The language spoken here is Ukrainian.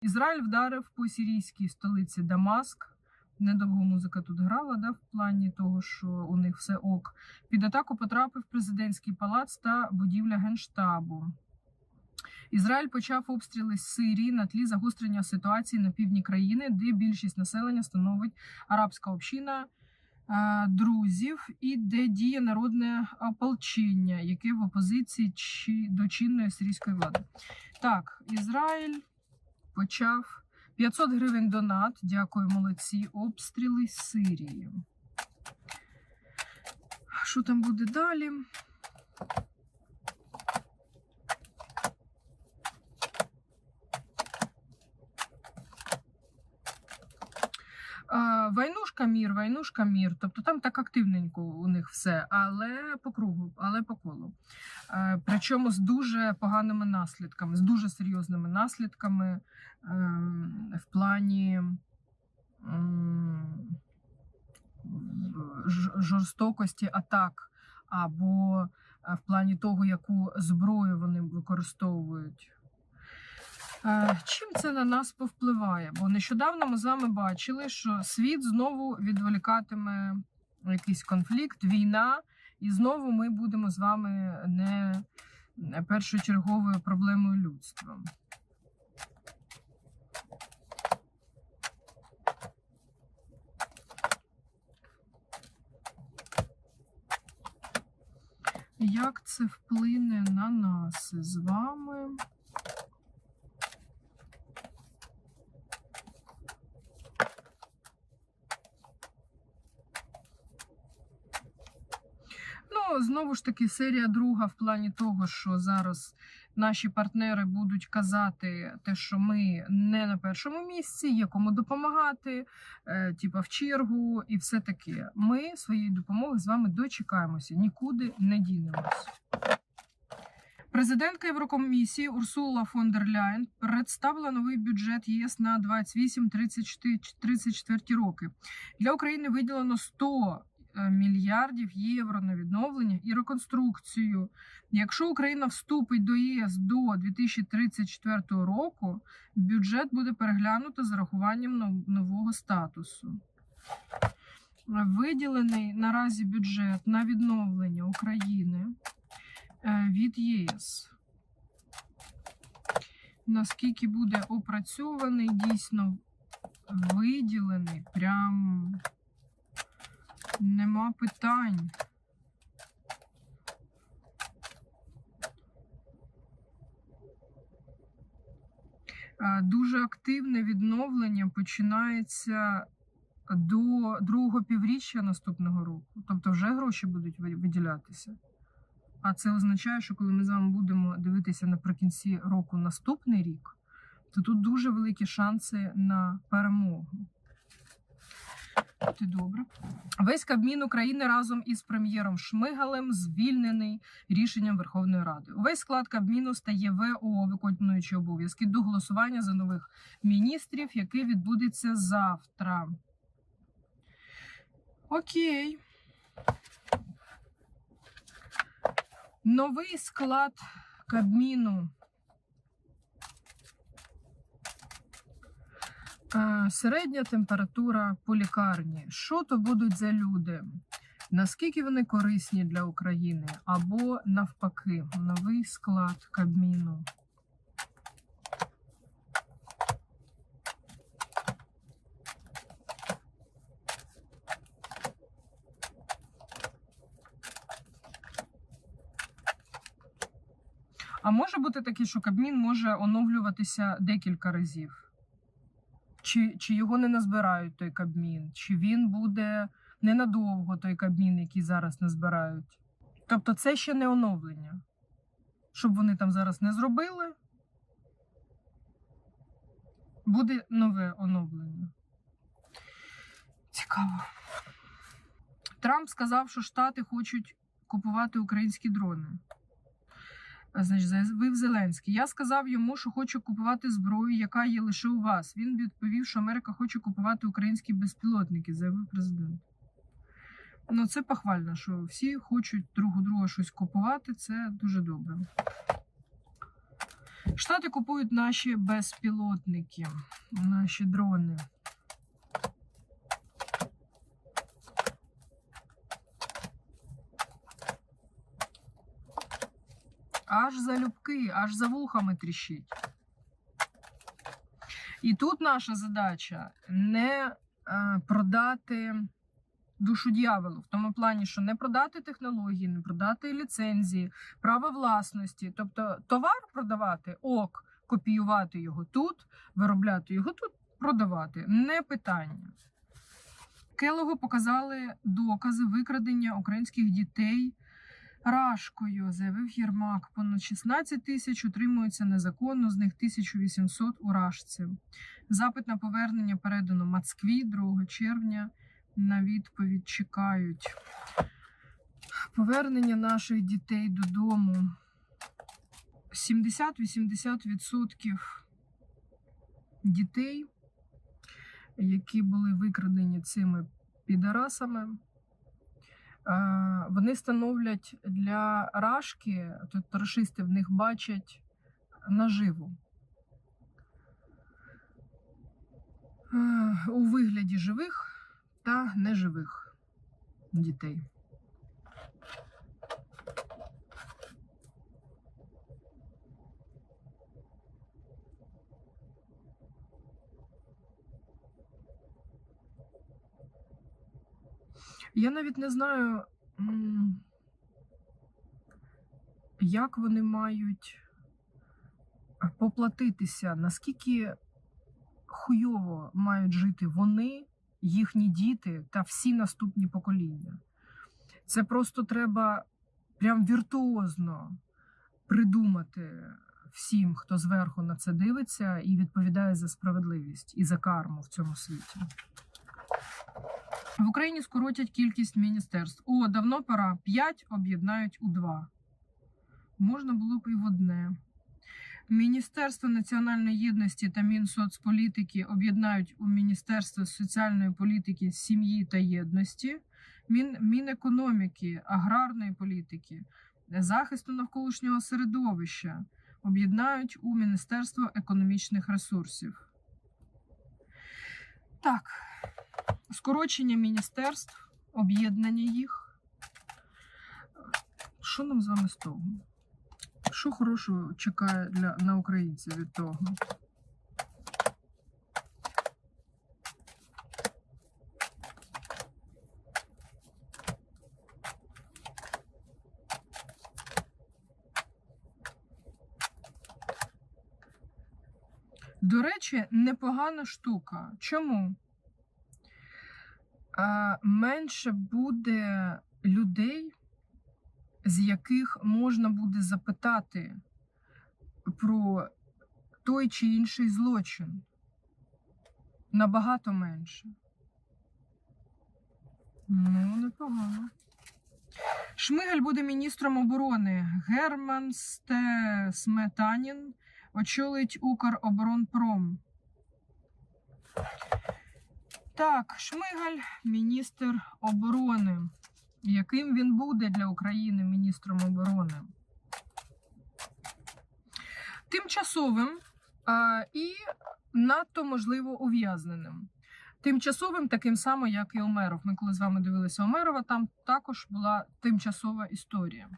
Ізраїль вдарив по сирійській столиці Дамаск. Недовго музика тут грала, да, в плані того, що у них все ок. Під атаку потрапив президентський палац та будівля генштабу. Ізраїль почав обстріли з Сирії на тлі загострення ситуації на півдні країни, де більшість населення становить арабська община е, друзів, і де діє народне ополчення, яке в опозиції чи до чинної сирійської влади. Так, Ізраїль почав 500 гривень донат. Дякую, молодці. Обстріли з Сирії. Що там буде далі? Войнушка мір, войнушка мір. Тобто там так активненько у них все, але по кругу, але по колу. Е, Причому з дуже поганими наслідками, з дуже серйозними наслідками ем, в плані жорстокості атак, або е, в плані того, яку зброю вони використовують. Чим це на нас повпливає? Бо нещодавно ми з вами бачили, що світ знову відволікатиме якийсь конфлікт, війна, і знову ми будемо з вами не першочерговою проблемою людства. Як це вплине на нас з вами? Ну, знову ж таки, серія друга в плані того, що зараз наші партнери будуть казати те, що ми не на першому місці, є кому допомагати, е, типа в чергу, і все таке. Ми своєї допомоги з вами дочекаємося, нікуди не дінемось. Президентка Єврокомісії Урсула фон дер Ляйн представила новий бюджет ЄС на 28-34 роки. Для України виділено 100 е, мільярдів євро на відновлення і реконструкцію. Якщо Україна вступить до ЄС до 2034 року, бюджет буде переглянуто з урахуванням нового статусу. Виділений наразі бюджет на відновлення України е, від ЄС. Наскільки буде опрацьований, дійсно виділений, прям питань. Е, Дуже активне відновлення починається до другого півріччя наступного року. Тобто вже гроші будуть виділятися. А це означає, що коли ми з вами будемо дивитися наприкінці року наступний рік, то тут дуже великі шанси на перемогу. Ти добре. Весь Кабмін України разом із прем'єром Шмигалем звільнений рішенням Верховної Ради. Увесь склад Кабміну стає ВО, виконуючи обов'язки до голосування за нових міністрів, яке відбудеться завтра. Окей. Новий склад Кабміну. Середня температура по лікарні. Що то будуть за люди? Наскільки вони корисні для України? Або навпаки, новий склад Кабміну. А може бути таке, що Кабмін може оновлюватися декілька разів? Чи, чи його не назбирають той Кабмін? Чи він буде ненадовго той Кабмін, який зараз назбирають? Тобто це ще не оновлення. Щоб вони там зараз не зробили, буде нове оновлення. Цікаво. Трамп сказав, що Штати хочуть купувати українські дрони. Значить, заявив Зеленський. Я сказав йому, що хочу купувати зброю, яка є лише у вас. Він відповів, що Америка хоче купувати українські безпілотники, заявив президент. Ну, це похвально, що всі хочуть друг у друга щось купувати. Це дуже добре. Штати купують наші безпілотники, наші дрони. Аж за любки, аж за вухами тріщить. І тут наша задача не е, продати душу дьяволу, в тому плані, що не продати технології, не продати ліцензії, право власності. Тобто товар продавати ок, копіювати його тут, виробляти його тут, продавати не питання. Келогу показали докази викрадення українських дітей рашкою, заявив Єрмак. Понад 16 тисяч утримуються незаконно, з них 1800 у рашці. Запит на повернення передано Москві 2 червня. На відповідь чекають. Повернення наших дітей додому. 70-80% дітей, які були викрадені цими підарасами, вони становлять для рашки, тобто рашисти в них бачать наживу. Е, У вигляді живих та неживих дітей. Я навіть не знаю, як вони мають поплатитися, наскільки хуйово мають жити вони, їхні діти та всі наступні покоління. Це просто треба прям віртуозно придумати всім, хто зверху на це дивиться і відповідає за справедливість і за карму в цьому світі. В Україні скоротять кількість міністерств. О, давно пора. П'ять об'єднають у два. Можна було б і в одне. Міністерство національної єдності та Мінсоцполітики об'єднають у Міністерство соціальної політики, сім'ї та єдності, Мін, Мінекономіки, аграрної політики, захисту навколишнього середовища об'єднають у Міністерство економічних ресурсів. Так, скорочення міністерств, об'єднання їх. Що нам з вами з того? Що хорошого чекає для, на українців від того? До речі, непогана штука. Чому? Менше буде людей, з яких можна буде запитати про той чи інший злочин. Набагато менше. Ну, непогано. Шмигаль буде міністром оборони. Герман Сте Сметанін очолить Укроборонпром. Так, Шмигаль, міністр оборони. Яким він буде для України міністром оборони? Тимчасовим а, і надто можливо ув'язненим. Тимчасовим таким само, як і Омеров. Ми коли з вами дивилися Омерова, там також була тимчасова історія.